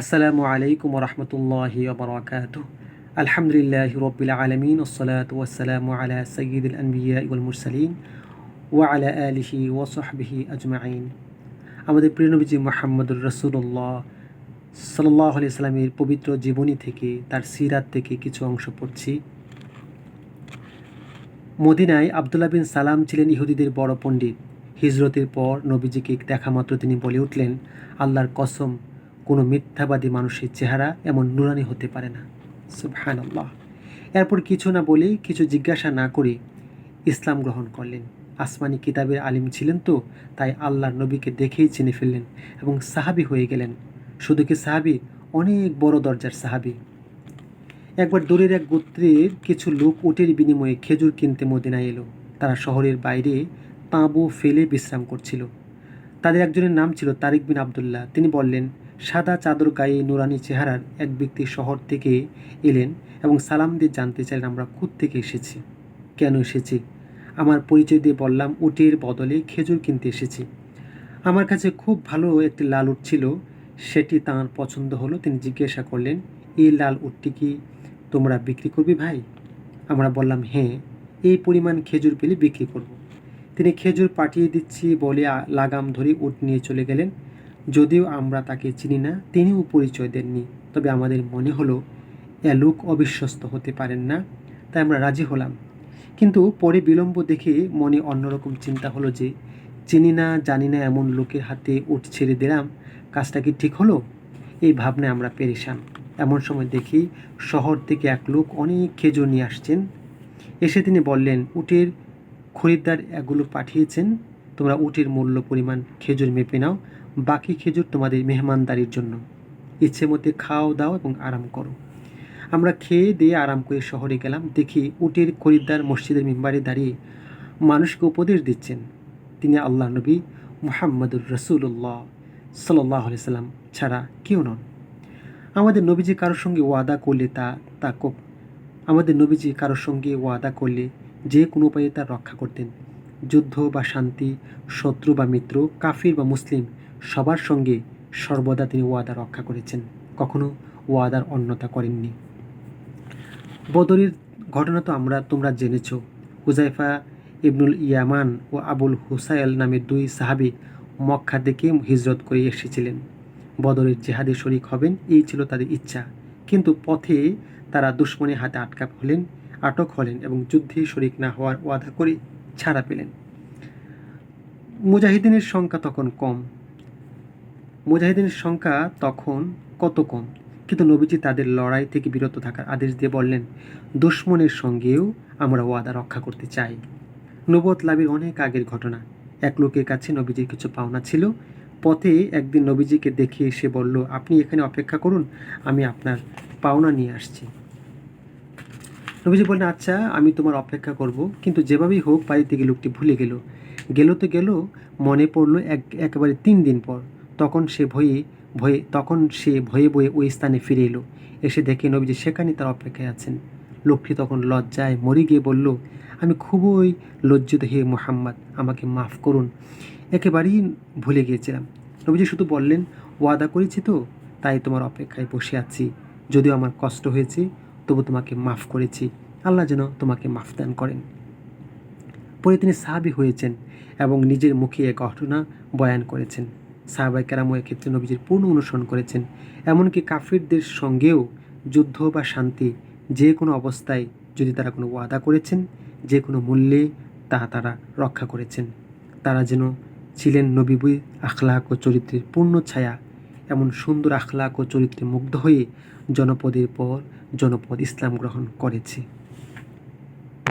আসসালামু আলাইকুম রহমতুল্লাহি ওবরাকাত আলহামদুলিল্লাহ রবিল আলমিন ওসলাত ওয়াসালামু আলা সঈদুল আনবিয়া ইবুল মুরসালিন ওয়া আলা আলিহি ওসহবিহি আজমাইন। আমাদের প্রিয়নবীজি মোহাম্মদুর রসুল্লাহ সাল্লাহ আলি সাল্লামের পবিত্র জীবনী থেকে, তার সিরাত থেকে কিছু অংশ পড়ছি। মদিনায় আবদুল্লাহ বিন সালাম ছিলেন ইহুদিদের বড় পণ্ডিত। হিজরতের পর নবীজিকে দেখা মাত্র তিনি বলে উঠলেন, আল্লাহর কসম কোনো মিথ্যাবাদী মানুষের চেহারা এমন নুরানি হতে পারে না। সুবহান আল্লাহ এরপর কিছু না বলে কিছু জিজ্ঞাসা না করে ইসলাম গ্রহণ করলেন। আসমানি কিতাবের আলিম ছিলেন তো, তাই আল্লাহর নবীকে দেখেই চিনে ফেললেন এবং সাহাবি হয়ে গেলেন। শুধু কি সাহাবি? অনেক বড় দরজার সাহাবি। একবার দূরের এক গোত্রের কিছু লোক উটের বিনিময়ে খেজুর কিনতে মদিনায় এলো। তারা শহরের বাইরে তাঁবু ফেলে বিশ্রাম করছিল। তাদের একজনের নাম ছিল তারিক বিন আবদুল্লাহ। তিনি বললেন সাদা চাদর গায়ে নুরানি চেহারার এক ব্যক্তি শহর থেকে এলেন এবং সালাম দিয়ে জানতে চাইলেন আমরা থেকে এসেছি। কেন এসেছি? আমার পরিচয় দিয়ে বললাম, উটের বদলে খেজুর কিনতে এসেছি। আমার কাছে খুব ভালো একটি লাল উট ছিল, সেটি তাঁর পছন্দ হলো। তিনি জিজ্ঞাসা করলেন, এই লাল উটটি কি তোমরা বিক্রি করবে ভাই? আমরা বললাম হ্যাঁ এই পরিমাণ খেজুর পেলে বিক্রি করব। তিনি খেজুর পাঠিয়ে দিচ্ছি বলে লাগাম ধরে উট নিয়ে চলে গেলেন। যদিও আমরা তাকে চিনি না, তিনিও পরিচয় দেননি। তবে আমাদের মনে হলো, এ লোক অবিশ্বস্ত হতে পারেন না, তাই আমরা রাজি হলাম। কিন্তু পরে বিলম্ব দেখে মনে অন্যরকম চিন্তা হলো যে, চিনি না, জানি না এমন লোকের হাতে উঠ ছেড়ে দিলাম, কাজটা কি ঠিক হলো? এই ভাবনায় আমরা পেরেশান। এমন সময় দেখি শহর থেকে এক লোক অনেক খেজুর নিয়ে আসছেন। এসে তিনি বললেন, উটের খরিদ্দার এগুলো পাঠিয়েছেন। তোমরা উটের মূল্য পরিমাণ খেজুর মেপে নাও বাকি খেজুর তোমাদের মেহমানদারির জন্য। ইচ্ছে মতে খাও, দাও এবং আরাম করো। আমরা খেয়ে দিয়ে আরাম করে শহরে গেলাম। দেখি উটের খরিদ্দার মসজিদের মেম্বারে দাঁড়িয়ে মানুষকে উপদেশ দিচ্ছেন। তিনি আল্লাহ নবী মুহাম্মদুর রসুল্লাহ সাল্লাহ সাল্লাম ছাড়া কেউ নন। আমাদের নবীজি কারোর সঙ্গে ওয়াদা করলে তা তা আমাদের নবীজি কারোর সঙ্গে ওয়াদা করলে যে কোনো উপায়ে তা রক্ষা করতেন। যুদ্ধ বা শান্তি, শত্রু বা মিত্র, কাফির বা মুসলিম সবার সঙ্গে সর্বদা তিনি ওয়াদা রক্ষা করেছেন। কখনো ওয়াদার অন্যতা করেননি। বদরের ঘটনা তো আমরা, তোমরা জেনেছ। হুজাইফা ইবনুল ইয়ামান ও আবুল হুসাইল নামের দুই সাহাবি মক্কা থেকে হিজরত করে এসেছিলেন। বদরের জেহাদে শরিক হবেন, এই ছিল তাদের ইচ্ছা। কিন্তু পথে তারা দুশ্মনের হাতে আটকা হলেন, আটক হলেন এবং যুদ্ধে শরিক না হওয়ার ওয়াদা করে ছাড়া পেলেন। মুজাহিদিনের সংখ্যা তখন কম। মুজাহিদিনের সংখ্যা তখন কত কম? কিন্তু নবীজি তাদের লড়াই থেকে বিরত থাকার আদেশ দিয়ে বললেন, দুশ্মনের সঙ্গেও আমরা ওয়াদা রক্ষা করতে চাই। নবত লাভের অনেক আগের ঘটনা। এক লোকের কাছে নবীজির কিছু পাওনা ছিল। পথে একদিন নবীজিকে দেখে এসে বলল, আপনি এখানে অপেক্ষা করুন, আমি আপনার পাওনা নিয়ে আসছি। নবীজি বললেন আচ্ছা আমি তোমার অপেক্ষা করব। কিন্তু যেভাবেই হোক বাড়ি থেকে লোকটি ভুলে গেল। গেল তো গেল, মনে পড়ল এক, একেবারে তিন দিন পর। তখন সে ভয়ে ভয়ে, তখন সে ভয়ে ভয়ে ওই স্থানে ফিরে এলো। এসে দেখে নবীজি সেখানে তার অপেক্ষায় আছেন। লোকটি তখন লজ্জায় মরে গিয়ে বলল, আমি খুবই লজ্জিত হে মোহাম্মদ, আমাকে মাফ করুন। একেবারেই ভুলে গিয়েছিলাম। নবীজি শুধু বললেন, ওয়াদা করেছি তো, তাই তোমার অপেক্ষায় বসে আছি। যদিও আমার কষ্ট হয়েছে, তবু তোমাকে মাফ করেছি। আল্লাহ যেন তোমাকে মাফ দান করেন। পরে তিনি সাহাবি হয়েছেন এবং নিজের মুখে এক ঘটনা বয়ান করেছেন। সাহাবাই কেরাম ক্ষেত্রে নবীজির পূর্ণ অনুসরণ করেছেন। এমনকি কাফিরদের সঙ্গেও যুদ্ধ বা শান্তি যে কোনো অবস্থায় যদি তারা কোনো ওয়াদা করেছেন, যে কোনো মূল্যে তা তারা রক্ষা করেছেন। তারা যেন ছিলেন নবীবই আখলাক ও চরিত্রের পূর্ণ ছায়া, এমন সুন্দর আখলাক ও চরিত্রে মুগ্ধ হয়ে জনপদের পর জনপদ ইসলাম গ্রহণ করেছে।